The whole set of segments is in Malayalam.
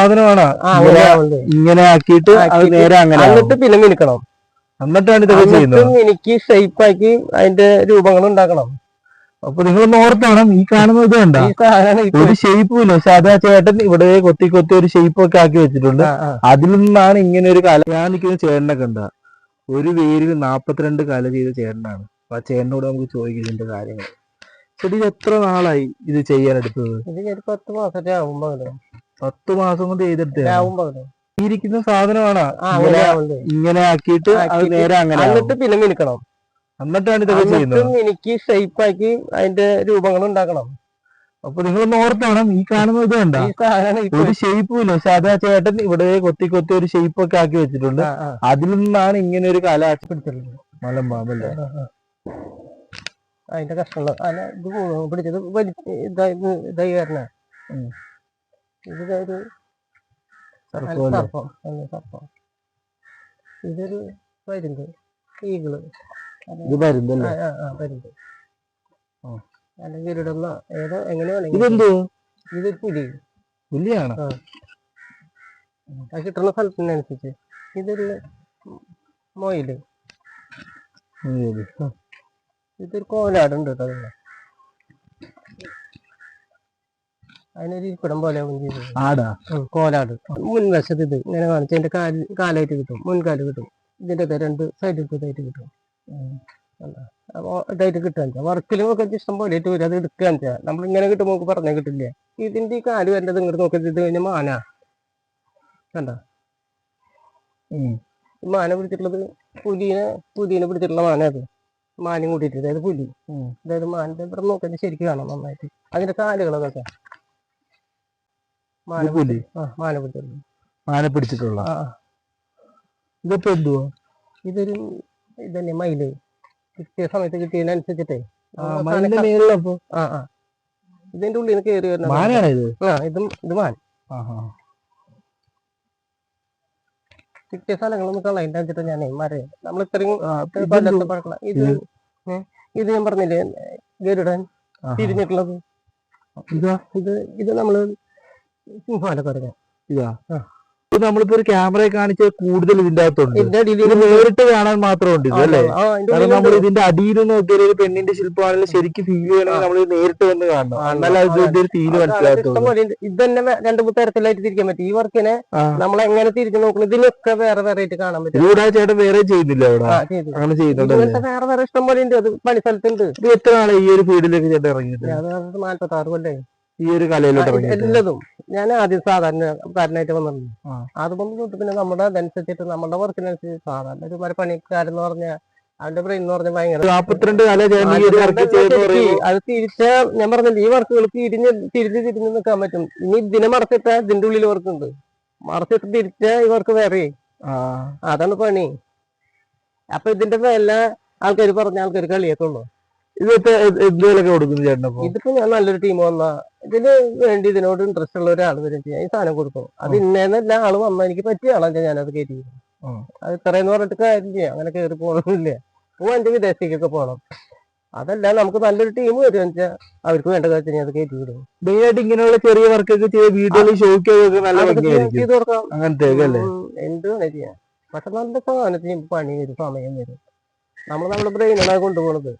സാധനമാണ്. ഇങ്ങനെ ആക്കിയിട്ട് അത് നേരെ അങ്ങനെ. എന്നിട്ട് പിന്നെ മിനുക്കണം? എന്നിട്ടാണ് ഇതൊക്കെ ചെയ്യുന്നത്. എനിക്ക് ഷേപ്പ് ആക്കി അതിന്റെ രൂപങ്ങൾ ഉണ്ടാക്കണം. അപ്പൊ നിങ്ങളൊന്ന് ഓർത്താണ് ഈ കാണുന്ന ഇത് കണ്ട. ഒരു ഷേപ്പും ഇല്ല. പക്ഷെ അത് ആ ചേട്ടൻ ഇവിടെ കൊത്തി കൊത്തി ഒരു ഷേപ്പ് ഒക്കെ ആക്കി വെച്ചിട്ടുണ്ട്. അതിൽ നിന്നാണ് ഇങ്ങനെ ഒരു കല ഞാൻ നിൽക്കുന്ന ചേട്ടനൊക്കെ ഉണ്ട് ഒരു വേരിൽ നാപ്പത്തിരണ്ട് കല ചെയ്ത ചേട്ടനാണ്. അപ്പൊ ആ ചേട്ടനോട് നമുക്ക് ചോദിക്കും ഇതിന്റെ കാര്യങ്ങൾ. ചേട്ടി എത്ര നാളായി ഇത് ചെയ്യാൻ എടുത്തത്? ഇത് ഒരു പത്ത് മാസത്തെ ആവുമ്പോ. പത്ത് മാസം കൊണ്ട് ചെയ്തെടുത്ത് ഇരിക്കുന്ന സാധനമാണ്. ഇങ്ങനെ. ആക്കിയിട്ട് അത് നേരെ അങ്ങനെ. എന്നിട്ട് പിന്നെ മിനുക്കണം. എന്നിട്ടാണ് ഇതൊക്കെ ചെയ്യുന്നത്. എനിക്ക് ഷേപ്പ് ആക്കി അതിന്റെ രൂപങ്ങൾ ഉണ്ടാക്കണം. അപ്പൊ നിങ്ങളൊന്ന് ഓർത്താണ് ഈ കാണുന്ന ഇത് കണ്ട? ഇപ്പൊ ഒരു ഷേപ്പും ഇല്ല. പക്ഷെ അത് ആ ചേട്ടൻ ഇവിടെ കൊത്തി കൊത്തി ഒരു ഷേപ്പ് ഒക്കെ ആക്കി വെച്ചിട്ടുണ്ട്. അതിൽ നിന്നാണ് ഇങ്ങനെ ഒരു കല പിടിച്ചിട്ടുള്ളത് മലമ്പാമ്പല്ലേ അതിന്റെ കഷ്ടമുള്ള അല്ല ഇത് പിടിച്ചത് ഇതായി ഇതായി വരണ. ഉം. ഇത് ഒരു സർപ്പമല്ലേ? സർപ്പം ഇതൊരു പരുന്ത് ഈഗിൾ. ഇത് പരുന്ത്. അല്ലെങ്കിൽ ഇടുന്ന ഏതോ എങ്ങനെ ഇത് ഇതെന്തോ? ഇതൊരു പുലി. പുലിയാണ്? അത് കിട്ടുന്ന സ്ഥലത്തിനനുസരിച്ച്. ഇതൊരു മൊയിൽ. ഇതൊരു കോലാടുണ്ട് കേട്ടോ അതിന് അതിനൊരു ഇരിപ്പിടം പോലെ ആടാ. കോലാട്. മുൻവശത്ത് ഇത് ഇങ്ങനെ കാണിച്ചു അതിന്റെ കാൽ കാലായിട്ട് കിട്ടും. മുൻകാൽ കിട്ടും. ഇതിന്റെ രണ്ട് സൈഡിൽ ഇതായിട്ട് കിട്ടും. ഇതായിട്ട് കിട്ടുക വർക്കിലും ഒക്കെ ഇഷ്ടം പോലെ ആയിട്ട് വരും. അത് വെച്ചാൽ നമ്മൾ ഇങ്ങനെ കിട്ടുമ്പോൾ നമുക്ക് പറഞ്ഞാൽ കിട്ടില്ല. ഇതിന്റെ ഈ കാൽ വരേണ്ടത് ഇങ്ങോട്ട് നോക്കി ഇത് കഴിഞ്ഞാൽ മാന. കണ്ട? മാന പിടിച്ചിട്ടുള്ളത് പുലിനെ പുലിനെ പിടിച്ചിട്ടുള്ള മാന അത് മാനും കൂട്ടിയിട്ട് അതായത് പുലി. അതായത് മാനിന്റെ ഇവിടെ നോക്കി ശരിക്കും കാണാം നന്നായിട്ട്. അതിന്റെ കാലുകളൊക്കെ ആന പിടിച്ചിട്ടുള്ള. ഇതിപ്പോ എന്തുവാ? ഇതൊരു ഇതന്നെ മയിൽ. കിട്ടിയ സമയത്ത് കിട്ടിയതിനനുസരിച്ചിട്ടേ. മയിലിന്റെ മേളിലപ്പോ ആ ആ. ഇതിന്റെ ഉള്ളിൽ നിന്ന് കയറി വരുന്ന മാനാണ് ഇത്? ആ ഇതും ഇത് മാൻ. കിട്ടിയ സ്ഥലങ്ങളൊന്നും കളയില്ല വെച്ചിട്ട് ഞാനേ മരം നമ്മൾ ഇത്രയും കൊല്ലത്തെ? പഴക്കണ ഇത് ഇത് ഞാൻ പറഞ്ഞില്ലേ ഗരുഡൻ. തിരിഞ്ഞിട്ടുള്ളത് ഇതാ. ഇത് ഇത് നമ്മൾ സിംഹാലൊക്കെ എടുക്കാം ഇതാ. ഇത് നമ്മളിപ്പോ ഒരു ക്യാമറ കാണിച്ച കൂടുതൽ ഇതിന്റെ അകത്തുണ്ട്. ഇത് നേരിട്ട് കാണാൻ മാത്രമുണ്ട് ഇത് അല്ലേ? കാരണം നമ്മൾ ഇതിന്റെ അടിയിൽ നോക്കിയാൽ ഒരു പെണ്ണിന്റെ ശില്പമാണെങ്കിൽ ശരിക്കും ഫീൽ ചെയ്യണമെങ്കിൽ നമ്മൾ നേരിട്ട് വന്ന് കാണണം. എന്നാലും അത് ഇതിന്റെ ഒരു ഫീൽ മനസ്സിലാകത്തുള്ളൂ. ഉണ്ട്. ഇത് തന്നെ രണ്ട് തരത്തിലായിട്ട് തിരിക്കാൻ പറ്റും. ഈ വർക്കിനെ നമ്മൾ എങ്ങനെ തിരിച്ചു നോക്കണം? ഇതിനൊക്കെ വേറെ വേറെ ആയിട്ട് കാണാൻ പറ്റും. ഇവിടെ ചേട്ടൻ വേറെ ചെയ്യുന്നില്ല ഇവിടെ അങ്ങനെ ചെയ്യുന്നുണ്ടല്ലേ വേറെ വേറെ ഇഷ്ടം പോലെ ഉണ്ട്. അത് പണി സ്ഥലത്തുണ്ട്. ഇത് എത്ര നാളെ ഈ ഒരു ഫീൽഡിലേക്ക് ചേട്ടൻ ഇറങ്ങിയിട്ട്? നാല്പത്തി ആറ് കൊല്ലേ ഈ ഒരു കലയിലോട്ട് എല്ലതും. ഞാൻ ആദ്യം സാധാരണ കാരനായിട്ട് വന്നിരുന്നു. അതുകൊണ്ട് തൊട്ട് പിന്നെ നമ്മുടെ അതനുസരിച്ചിട്ട് നമ്മുടെ വർക്കിനനുസരിച്ച് സാധാരണ ഒരു പണിക്കാരൻ എന്ന് പറഞ്ഞാൽ അവന്റെ ബ്രെയിൻ എന്ന് പറഞ്ഞാൽ ഭയങ്കര വർക്ക് അത് തിരിച്ച ഞാൻ പറഞ്ഞില്ല ഈ വർക്കുകൾ തിരിഞ്ഞ് തിരിഞ്ഞ് തിരിഞ്ഞ് നിൽക്കാൻ പറ്റും. ഇനി ഇതിനെ മറച്ചിട്ട ഇതിന്റെ ഉള്ളിൽ വർക്കുണ്ട്. മറച്ചിട്ട് തിരിച്ച ഈ വർക്ക് വേറെ അതാണ് പണി. അപ്പൊ ഇതിന്റെ വില ആൾക്കാർ പറഞ്ഞ ആൾക്കാർ എന്തുകളൊക്കെ കൊടുക്കുന്നു ചേട്ടനപ്പോ? ഇതിപ്പോ ഞാൻ നല്ലൊരു ടീം വന്ന ഇതിന് വേണ്ടി ഇതിനോട് ഇൻട്രസ്റ്റ് ഉള്ള ഒരാൾ വരും ഞാൻ ഈ സാധനം കൊടുക്കും. അത് ഇന്നേന്നല്ല ആൾ വന്ന എനിക്ക് പറ്റിയ ആളാ ഞാനത് കയറ്റി. അത് ഇത്രയെന്ന് പറഞ്ഞിട്ട് കാര്യമില്ല അങ്ങനെ കയറി പോകണമെന്നില്ല പോവാൻ എന്റെ വിദേശത്തേക്കൊക്കെ പോകണം അതല്ല നമുക്ക് നല്ലൊരു ടീം വരും വെച്ചാൽ അവർക്ക് വേണ്ട കാര്യത്തിന് അത് കയറ്റി വിടും. മെയിൻ ആയിട്ട് ഇങ്ങനെയുള്ള ചെറിയ വർക്കൊക്കെ ചെയ്ത് വീടുകളിൽ ഷോക്കൊക്കെ നല്ല അതൊക്കെ ഭംഗിയായിരിക്കും. ചെയ്ത് കൊടുക്കാം അങ്ങനത്തെ അല്ലേ? ഉം, എന്ത് വേണേ ചെയ്യാം. പക്ഷെ നല്ല സാധനത്തിന് പണി വരും സമയം വരും. നമ്മൾ നമ്മുടെ ബ്രെയിനാണ് കൊണ്ടുപോകുന്നത്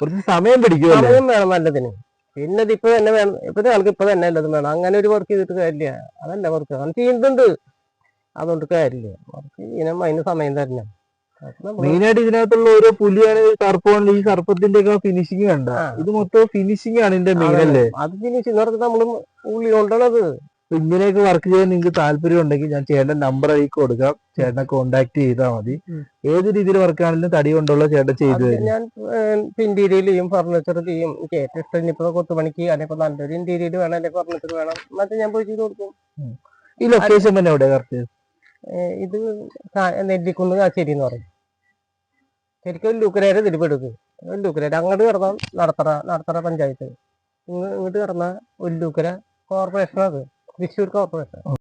കുറച്ച് സമയം പിടിക്കും സമയം വേണം നല്ലതിന്. പിന്നെ ഇത് ഇപ്പൊ തന്നെ വേണം. ഇപ്പത്തെ ആൾക്ക് ഇപ്പൊ തന്നെ എല്ലാതും വേണം. അങ്ങനെ ഒരു വർക്ക് ചെയ്തിട്ട് കാര്യമില്ല. അതല്ല വർക്ക് അങ്ങനെ ചെയ്യുന്നുണ്ട്. അതുകൊണ്ട് കാര്യമില്ല. വർക്ക് ചെയ്യണം അതിന് സമയം തരണം മെയിനായിട്ട് ഇതിനകത്തുള്ള ഓരോ പുലിയാണ് സർപ്പമാണ് ഈ സർപ്പത്തിന്റെ ഒക്കെ ഫിനിഷിങ് കണ്ട. ഇത് മൊത്തം ഫിനിഷിങ് ആണ് ഇതിന്റെ മെയിൻ. അല്ലേ? അത് ഫിനിഷിങ് നമ്മൾ ഉള്ളി കൊണ്ടാണത് അപ്പൊ ഇങ്ങനെയൊക്കെ വർക്ക് ചെയ്യാൻ നിങ്ങൾക്ക് താല്പര്യം ഉണ്ടെങ്കിൽ ഞാൻ ചേട്ടൻ നമ്പർ ആയി കൊടുക്കാം. ചേട്ടനെ കോണ്ടാക്ട് ചെയ്താൽ മതി. ഏത് രീതിയിൽ വർക്ക് ആണെങ്കിലും തടി കൊണ്ടുള്ള ചേട്ടൻ ചെയ്തു ഞാൻ ഇന്റീരിയൽ ചെയ്യും ഫർണിച്ചർ ചെയ്യും. എനിക്ക് ഏറ്റവും ഇഷ്ടം ഇനിയിപ്പോ കൊത്തുപണിക്ക് അല്ലെങ്കിൽ നല്ലൊരു ഇന്റീരിയൽ വേണം അല്ലെങ്കിൽ ഫർണിച്ചർ വേണം. മറ്റേ ഞാൻ പോയി ചെയ്ത് കൊടുക്കും. ഈ ലൊക്കേഷൻ തന്നെ എവിടെ കറക്റ്റ് ഇത് നെല്ലിക്കുന്ന് കാശ്ശേരി എന്ന് പറയും. ശരിക്കും വെല്ലൂക്കരയുടെ തിരുപ്പെടുക്ക്. വെല്ലൂക്കര അങ്ങോട്ട് കിടന്നാൽ നടത്തറ നടത്തറ പഞ്ചായത്ത്. ഇങ്ങോട്ട് ഇങ്ങോട്ട് ഒരു ഒല്ലൂക്കര കോർപ്പറേഷൻ അത്. തൃശ്ശൂർ കോർപ്പറേഷൻ